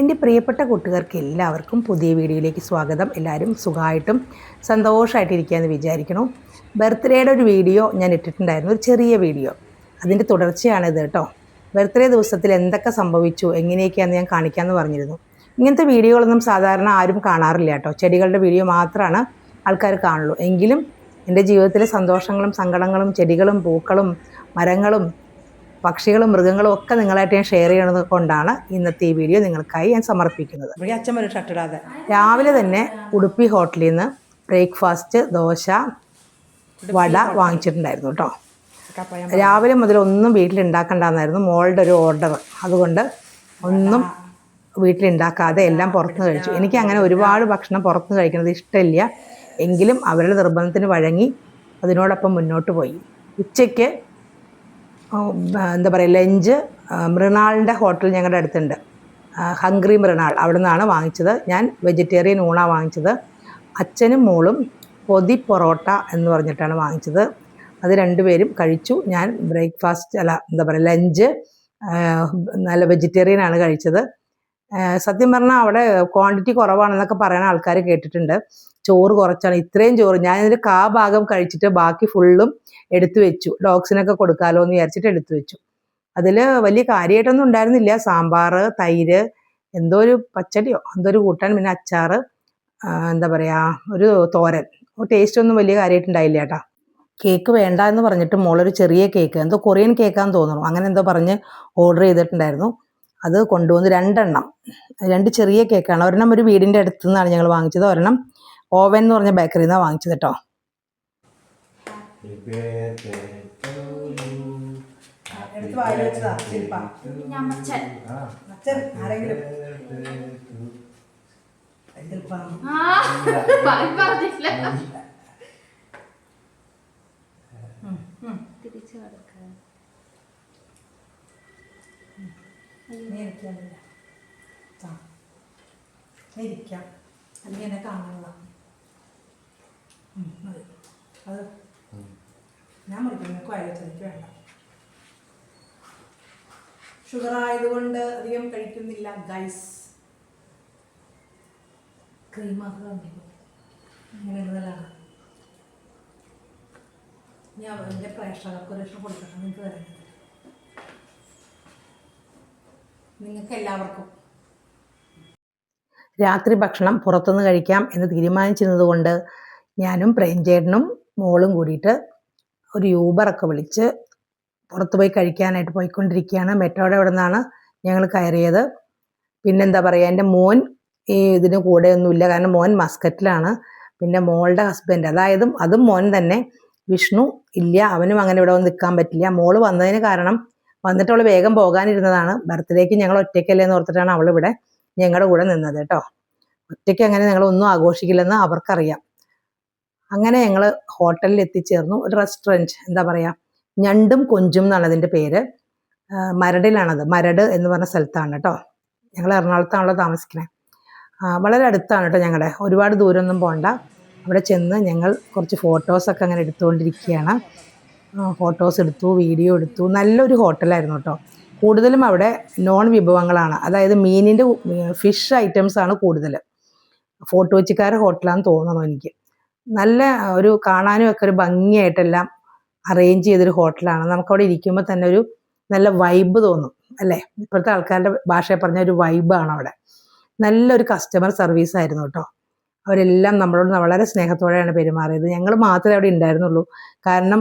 എന്റെ പ്രിയപ്പെട്ട കൂട്ടുകാർക്ക് എല്ലാവർക്കും പുതിയ വീഡിയോയിലേക്ക് സ്വാഗതം. എല്ലാവരും സുഖമായിട്ടും സന്തോഷമായിട്ടിരിക്കുകയെന്ന് വിചാരിക്കണം? ബർത്ത്ഡേയുടെ ഒരു വീഡിയോ ഞാൻ ഇട്ടിട്ടുണ്ടായിരുന്നു ഒരു ചെറിയ വീഡിയോ. അതിന്റെ തുടർച്ചയാണിത് കേട്ടോ. ബർത്ത്ഡേ ദിവസത്തിൽ എന്തൊക്കെ സംഭവിച്ചു എങ്ങനെയൊക്കെയാണെന്ന് ഞാൻ കാണിക്കാമെന്ന് പറഞ്ഞിരുന്നു. ഇങ്ങനത്തെ വീഡിയോകളൊന്നും സാധാരണ ആരും കാണാറില്ല കേട്ടോ. ചെടികളുടെ വീഡിയോ മാത്രമാണ് ആൾക്കാർ കാണുള്ളൂ. എങ്കിലും എന്റെ ജീവിതത്തിലെ സന്തോഷങ്ങളും സങ്കടങ്ങളും ചെടികളും പൂക്കളും മരങ്ങളും പക്ഷികളും മൃഗങ്ങളും ഒക്കെ നിങ്ങളായിട്ട് ഞാൻ ഷെയർ ചെയ്യണത് കൊണ്ടാണ് ഇന്നത്തെ ഈ വീഡിയോ നിങ്ങൾക്കായി ഞാൻ സമർപ്പിക്കുന്നത്. അച്ഛൻ ഒരു ഷർട്ടിടാതെ രാവിലെ തന്നെ ഉടുപ്പി ഹോട്ടലിൽ നിന്ന് ബ്രേക്ക്ഫാസ്റ്റ് ദോശ വട വാങ്ങിച്ചിട്ടുണ്ടായിരുന്നു കേട്ടോ രാവിലെ മുതൽ ഒന്നും വീട്ടിലുണ്ടാക്കണ്ടെന്നായിരുന്നു മോളുടെ ഒരു ഓർഡർ അതുകൊണ്ട് ഒന്നും വീട്ടിലുണ്ടാക്കാതെ എല്ലാം പുറത്തുനിന്ന് കഴിച്ചു. എനിക്ക് അങ്ങനെ ഒരുപാട് ഭക്ഷണം പുറത്തുനിന്ന് കഴിക്കുന്നത് ഇഷ്ടമില്ല. എങ്കിലും അവരുടെ നിർബന്ധത്തിന് വഴങ്ങി അതിനോടൊപ്പം മുന്നോട്ട് പോയി. ഉച്ചയ്ക്ക് എന്താ പറയുക ലഞ്ച് മൃണാളിന്റെ ഹോട്ടൽ ഞങ്ങളുടെ അടുത്തുണ്ട്. ഹംഗ്രി മൃണാൾ അവിടെ നിന്നാണ് വാങ്ങിച്ചത്. ഞാൻ വെജിറ്റേറിയൻ ഊണാണ് വാങ്ങിച്ചത്. അച്ഛനും മോളും പൊതി പൊറോട്ട എന്ന് പറഞ്ഞിട്ടാണ് വാങ്ങിച്ചത്. അത് രണ്ടുപേരും കഴിച്ചു. ഞാൻ ബ്രേക്ക്ഫാസ്റ്റ് അല്ല എന്താ പറയുക ലഞ്ച് നല്ല വെജിറ്റേറിയൻ ആണ് കഴിച്ചത്. സത്യം പറഞ്ഞാൽ അവിടെ ക്വാണ്ടിറ്റി കുറവാണെന്നൊക്കെ പറയുന്ന ആൾക്കാർ കേട്ടിട്ടുണ്ട്. ചോറ് കുറച്ചാണ്. ഇത്രയും ചോറ് ഞാൻ ഞാനിതിന്റെ കാ ഭാഗം കഴിച്ചിട്ട് ബാക്കി ഫുള്ളും എടുത്തു വെച്ചു. ഡോഗ്സിനൊക്കെ കൊടുക്കാമല്ലോ എന്ന് വിചാരിച്ചിട്ട് എടുത്തു വെച്ചു. അതിൽ വലിയ കാര്യമായിട്ടൊന്നും ഉണ്ടായിരുന്നില്ല. സാമ്പാർ തൈര് എന്തോ ഒരു പച്ചടിയോ എന്തോ ഒരു കൂട്ടാൻ പിന്നെ അച്ചാർ എന്താ പറയുക ഒരു തോരൻ. ടേസ്റ്റ് ഒന്നും വലിയ കാര്യമായിട്ടുണ്ടായില്ല കേട്ടോ. കേക്ക് വേണ്ട എന്ന് പറഞ്ഞിട്ട് മോളൊരു ചെറിയ കേക്ക് എന്തോ കൊറിയൻ കേക്കാന്ന് തോന്നുന്നു. അങ്ങനെ എന്തോ പറഞ്ഞ് ഓർഡർ ചെയ്തിട്ടുണ്ടായിരുന്നു. അത് കൊണ്ടുവന്ന് രണ്ടെണ്ണം. രണ്ട് ചെറിയ കേക്കാണ്. ഒരെണ്ണം ഒരു വീടിന്റെ അടുത്ത് നിന്നാണ് ഞങ്ങൾ വാങ്ങിച്ചത്. ഒരെണ്ണം ഓവൻ എന്ന് പറഞ്ഞ ബേക്കറിയിൽ നിന്നാണ് വാങ്ങിച്ചത് കേട്ടോ ഇരിക്കാം. വായിൽ എന്നെ ആരെങ്കിലും ആ, പറ- പറഞ്ഞില്ല. തിരിച്ച് കിടക്കാം. നീ ഇരിക്കാനില്ല ആ. നീ ഇരിക്കാം അല്ലെങ്കിൽ എന്നെ കാണുന്നതാ ഉം, മതി. അത് ഞാൻ മുറിക്കും നിനക്കും അയച്ചു എനിക്ക് വേണ്ട. ഷുഗർ ആയതുകൊണ്ട് അധികം കഴിക്കുന്നില്ല ഗൈസ് ക്രീമൊക്കെ നല്ലതാണ് ഞാൻ എന്റെ പ്രേക്ഷകർക്ക് ഒരു ലക്ഷം കൊടുക്കണം നിങ്ങൾക്ക് തരാൻ നിങ്ങൾക്ക് എല്ലാവർക്കും. രാത്രി ഭക്ഷണം പുറത്തുനിന്ന് കഴിക്കാം എന്ന് തീരുമാനിച്ചിരുന്നത് കൊണ്ട് ഞാനും പ്രേംചേട്ടനും മോളും കൂടിയിട്ട് ഒരു യൂബറൊക്കെ വിളിച്ച് പുറത്ത് പോയി കഴിക്കാനായിട്ട് പോയിക്കൊണ്ടിരിക്കുകയാണ്. മെട്രോയുടെ അവിടെ നിന്നാണ് ഞങ്ങൾ കയറിയത്. പിന്നെന്താ പറയുക എന്റെ മോൻ ഈ ഇതിന് കൂടെ ഒന്നുമില്ല കാരണം മോൻ മസ്കറ്റിലാണ്. പിന്നെ മോളുടെ ഹസ്ബൻഡ് അതായത് അതും മോൻ തന്നെ. വിഷ്ണു ഇല്ല അവനും അങ്ങനെ ഇവിടെ വന്ന് നിൽക്കാൻ പറ്റില്ല. മോൾ വന്നതിന് കാരണം വന്നിട്ട് അവൾ വേഗം പോകാനിരുന്നതാണ്. ബർത്ത്ഡേക്ക് ഞങ്ങൾ ഒറ്റയ്ക്കല്ലേ എന്ന് ഓർത്തിട്ടാണ് അവളിവിടെ ഞങ്ങളുടെ കൂടെ നിന്നത് കേട്ടോ. ഒറ്റയ്ക്ക് അങ്ങനെ ഞങ്ങളൊന്നും ആഘോഷിക്കില്ലെന്ന് അവർക്കറിയാം. അങ്ങനെ ഞങ്ങൾ ഹോട്ടലിൽ എത്തിച്ചേർന്നു. ഒരു റെസ്റ്റോറന്റ് എന്താ പറയുക ഞണ്ടും കൊഞ്ചും എന്നാണ് അതിന്റെ പേര്. മരടിലാണത്. മരട് എന്ന് പറഞ്ഞ സ്ഥലത്താണ് കേട്ടോ ഞങ്ങൾ എറണാകുളത്താണല്ലോ താമസിക്കുന്നത് വളരെ അടുത്താണ് കേട്ടോ ഞങ്ങളുടെ ഒരുപാട് ദൂരമൊന്നും പോകണ്ട അവിടെ ചെന്ന് ഞങ്ങൾ കുറച്ച് ഫോട്ടോസൊക്കെ അങ്ങനെ എടുത്തുകൊണ്ടിരിക്കുകയാണ്. ഫോട്ടോസ് എടുത്തു വീഡിയോ എടുത്തു. നല്ലൊരു ഹോട്ടലായിരുന്നു കേട്ടോ കൂടുതലും അവിടെ നോൺ വിഭവങ്ങളാണ്. അതായത് മീനിന്റെ ഫിഷ് ഐറ്റംസ് ആണ് കൂടുതൽ ഫോട്ടോ വെച്ചിക്കാരുടെ ഹോട്ടലാണെന്ന് തോന്നണം എനിക്ക്. നല്ല ഒരു കാണാനും ഒക്കെ ഒരു ഭംഗിയായിട്ടെല്ലാം അറേഞ്ച് ചെയ്തൊരു ഹോട്ടലാണ് നമുക്കവിടെ ഇരിക്കുമ്പോൾ തന്നെ ഒരു നല്ല വൈബ് തോന്നും അല്ലേ? ഇപ്പോഴത്തെ ആൾക്കാരുടെ ഭാഷയിൽ പറഞ്ഞ ഒരു വൈബാണ് അവിടെ. നല്ലൊരു കസ്റ്റമർ സർവീസ് ആയിരുന്നു കേട്ടോ. അവരെല്ലാം നമ്മളോട് വളരെ സ്നേഹത്തോടെയാണ് പെരുമാറിയത്. ഞങ്ങൾ മാത്രമേ അവിടെ ഉണ്ടായിരുന്നുള്ളൂ കാരണം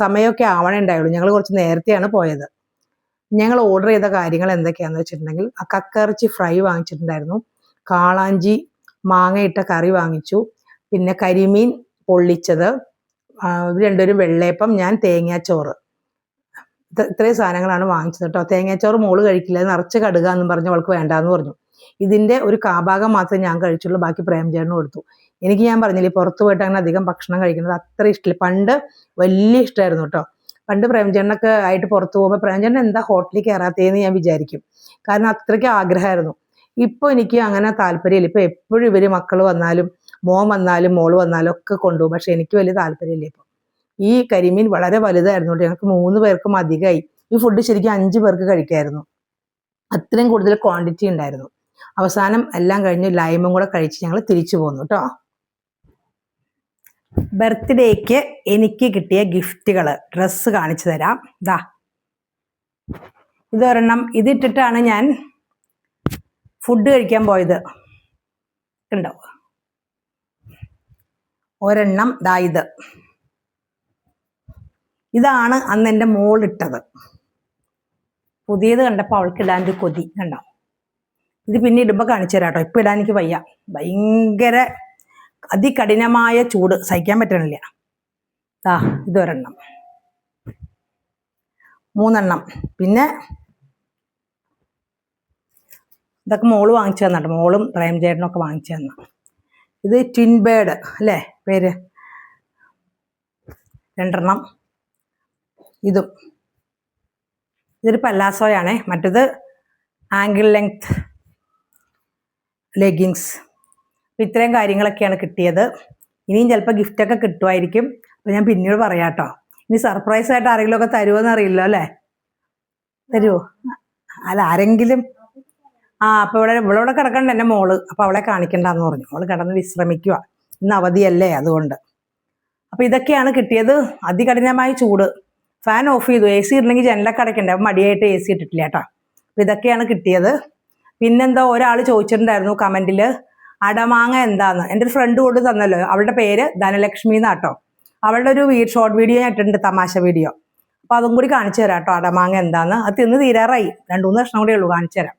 സമയമൊക്കെ ആവണേ ഉണ്ടായുള്ളൂ ഞങ്ങൾ കുറച്ച് നേരത്തെയാണ് പോയത്. ഞങ്ങൾ ഓർഡർ ചെയ്ത കാര്യങ്ങൾ എന്തൊക്കെയാണെന്ന് വെച്ചിട്ടുണ്ടെങ്കിൽ കക്കയിറച്ചി ഫ്രൈ വാങ്ങിച്ചിട്ടുണ്ടായിരുന്നു. കാളാഞ്ചി മാങ്ങയിട്ട കറി വാങ്ങിച്ചു. പിന്നെ കരിമീൻ പൊള്ളിച്ചത് രണ്ടൊരു വെള്ളയപ്പം ഞാൻ തേങ്ങാച്ചോറ്. ഇത് ഇത്രയും സാധനങ്ങളാണ് വാങ്ങിച്ചത് കേട്ടോ. തേങ്ങാച്ചോറ് മോൾ കഴിക്കില്ല നിറച്ച് കടുക എന്നും പറഞ്ഞു അവൾക്ക് വേണ്ടാന്ന് പറഞ്ഞു. ഇതിന്റെ ഒരു കാഭാഗം മാത്രമേ ഞാൻ കഴിച്ചുള്ളൂ ബാക്കി പ്രേംചേട്ടന് കൊടുത്തു എനിക്ക് ഞാൻ പറഞ്ഞില്ലേ പുറത്തു പോയിട്ട് അങ്ങനെ അധികം ഭക്ഷണം കഴിക്കുന്നത് അത്ര ഇഷ്ടമില്ല പണ്ട് വലിയ ഇഷ്ടമായിരുന്നു കേട്ടോ. പണ്ട് പ്രേംചേട്ടനൊക്കെ ആയിട്ട് പുറത്ത് പോകുമ്പോൾ പ്രേംചേട്ടൻ എന്താ ഹോട്ടലിൽ കയറാത്തതെന്ന് ഞാൻ വിചാരിക്കും. കാരണം അത്രയ്ക്ക് ആഗ്രഹമായിരുന്നു. ഇപ്പോൾ എനിക്ക് അങ്ങനെ താല്പര്യമില്ല. ഇപ്പോൾ എപ്പോഴും ഇവർ മക്കൾ വന്നാലും മോൻ വന്നാലും മോൾ വന്നാലും ഒക്കെ കൊണ്ടുപോകും. പക്ഷെ എനിക്ക് വലിയ താല്പര്യമില്ല ഇപ്പോൾ ഈ കരിമീൻ വളരെ വലുതായിരുന്നു ഞങ്ങൾക്ക് മൂന്ന് പേർക്കും അധികമായി. ഈ ഫുഡ് ശരിക്കും അഞ്ച് പേർക്ക് കഴിക്കായിരുന്നു. അത്രയും കൂടുതൽ ക്വാണ്ടിറ്റി ഉണ്ടായിരുന്നു. അവസാനം എല്ലാം കഴിഞ്ഞ് ലൈമും കൂടെ കഴിച്ച് ഞങ്ങൾ തിരിച്ചു പോന്നു കേട്ടോ. ബർത്ത്ഡേക്ക് എനിക്ക് കിട്ടിയ ഗിഫ്റ്റുകൾ ഡ്രസ്സ് കാണിച്ചു തരാം. ഇതാ ഇതൊരെണ്ണം ഇതിട്ടിട്ടാണ് ഞാൻ ഫുഡ് കഴിക്കാൻ പോയത്. ഉണ്ടോ ഒരെണ്ണം ദാ ഇത്. ഇതാണ് അന്ന് എന്റെ മോളിട്ടത്. പുതിയത് കണ്ടപ്പോൾ അവൾക്ക് ഇടാൻ ഒരു കൊതി കണ്ടോ? ഇത് പിന്നെ ഇടുമ്പോൾ കാണിച്ചു തരാം കേട്ടോ. ഇപ്പം ഇടാൻ എനിക്ക് വയ്യ. ഭയങ്കര അതികഠിനമായ ചൂട്. സഹിക്കാൻ പറ്റണില്ല. ദാ ഇതൊരെണ്ണം. മൂന്നെണ്ണം. പിന്നെ ഇതൊക്കെ മോൾ വാങ്ങിച്ചു തന്നിട്ട് മോളും പ്രേംചേട്ടനും ഒക്കെ വാങ്ങിച്ചു തന്ന. ഇത് ട്വിൻ ബേഡ് അല്ലേ? പേര്? രണ്ടെണ്ണം. ഇതും. ഇതൊരു പല്ലാസോയാണേ. മറ്റത് ആംഗിൾ ലെങ്ത് ലെഗിങ്സ് ഇത്രയും കാര്യങ്ങളൊക്കെയാണ് കിട്ടിയത്. ഇനിയും ചിലപ്പോൾ ഗിഫ്റ്റൊക്കെ കിട്ടുമായിരിക്കും. അപ്പം ഞാൻ പിന്നീട് പറയാം കേട്ടോ ഇനി സർപ്രൈസ് ആയിട്ട് ആരെങ്കിലും ഒക്കെ തരുമോന്ന് അറിയില്ല അല്ലേ? തരുമോ അല്ല ആരെങ്കിലും ആ അപ്പോൾ ഇവിടെ ഇവിടെ കിടക്കണ്ട എന്റെ മോൾ. അപ്പോൾ അവളെ കാണിക്കണ്ടെന്ന് പറഞ്ഞു. അവൾ കിടന്ന് വിശ്രമിക്കുക ഇന്ന് അവധിയല്ലേ അതുകൊണ്ട്. അപ്പോൾ ഇതൊക്കെയാണ് കിട്ടിയത്. അതികഠിനമായ ചൂട്. ഫാൻ ഓഫ് ചെയ്തു. എ സി ഇടണമെങ്കിൽ ജനലൊക്കെ അടയ്ക്കണ്ടേ? മടിയായിട്ട് എ സി ഇട്ടിട്ടില്ല കേട്ടോ. അപ്പൊ ഇതൊക്കെയാണ് കിട്ടിയത്. പിന്നെന്തോ ഒരാൾ ചോദിച്ചിട്ടുണ്ടായിരുന്നു കമന്റിൽ അടമാങ്ങ എന്താന്ന്? എന്റെ ഒരു ഫ്രണ്ട് കൊണ്ട് തന്നല്ലോ. അവളുടെ പേര് ധനലക്ഷ്മി എന്നാട്ടോ അവളുടെ ഒരു ഷോർട്ട് വീഡിയോ ഞാൻ ഇട്ടിട്ടുണ്ട് തമാശ വീഡിയോ അപ്പോൾ അതും കൂടി കാണിച്ചു തരാം കേട്ടോ അടമാങ്ങ എന്താന്ന്? അത് തിന്ന് തീരാറായി. രണ്ടു മൂന്ന് വർഷം കൂടെ ഉള്ളൂ കാണിച്ചു തരാം.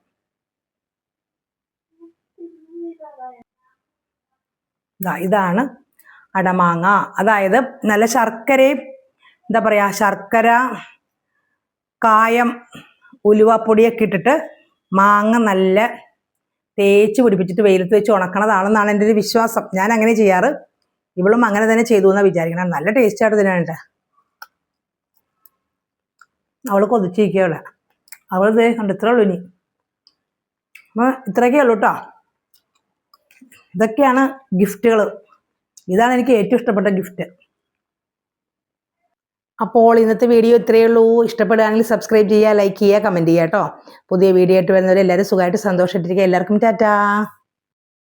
ഇതാണ് അടമാങ്ങ. അതായത് നല്ല ശർക്കരയും എന്താ പറയാ ശർക്കര കായം ഉലുവപ്പൊടിയൊക്കെ ഇട്ടിട്ട് മാങ്ങ നല്ല തേച്ച് പിടിപ്പിച്ചിട്ട് വെയിലത്ത് വെച്ച് ഉണക്കണതാണെന്നാണ് എന്റെ ഒരു വിശ്വാസം. ഞാൻ അങ്ങനെ ചെയ്യാറ്. ഇവളും അങ്ങനെ തന്നെ ചെയ്തു എന്നാണ് വിചാരിക്കണം. നല്ല ടേസ്റ്റ് ആയിട്ട് തന്നെയാണ് അവൾ കൊതിച്ചിരിക്കുകയാണ്. അവൾ ഇതേ കണ്ട് ഇത്രേ ഉള്ളൂ ഇനി. അപ്പോൾ ഇത്രയൊക്കെ ഉള്ളൂ കേട്ടോ ഇതൊക്കെയാണ് ഗിഫ്റ്റുകൾ ഇതാണ് എനിക്ക് ഏറ്റവും ഇഷ്ടപ്പെട്ട ഗിഫ്റ്റ്. അപ്പോൾ ഇന്നത്തെ വീഡിയോ ഇത്രയേ ഉള്ളൂ. ഇഷ്ടപ്പെടുകയാണെങ്കിൽ സബ്സ്ക്രൈബ് ചെയ്യുക ലൈക്ക് ചെയ്യുക കമന്റ് ചെയ്യുക കേട്ടോ. പുതിയ വീഡിയോ ആയിട്ട് വരുന്നവരെ എല്ലാവരും സുഖമായിട്ട് സന്തോഷമായിട്ടിരിക്കുക. എല്ലാവർക്കും ടാറ്റാ.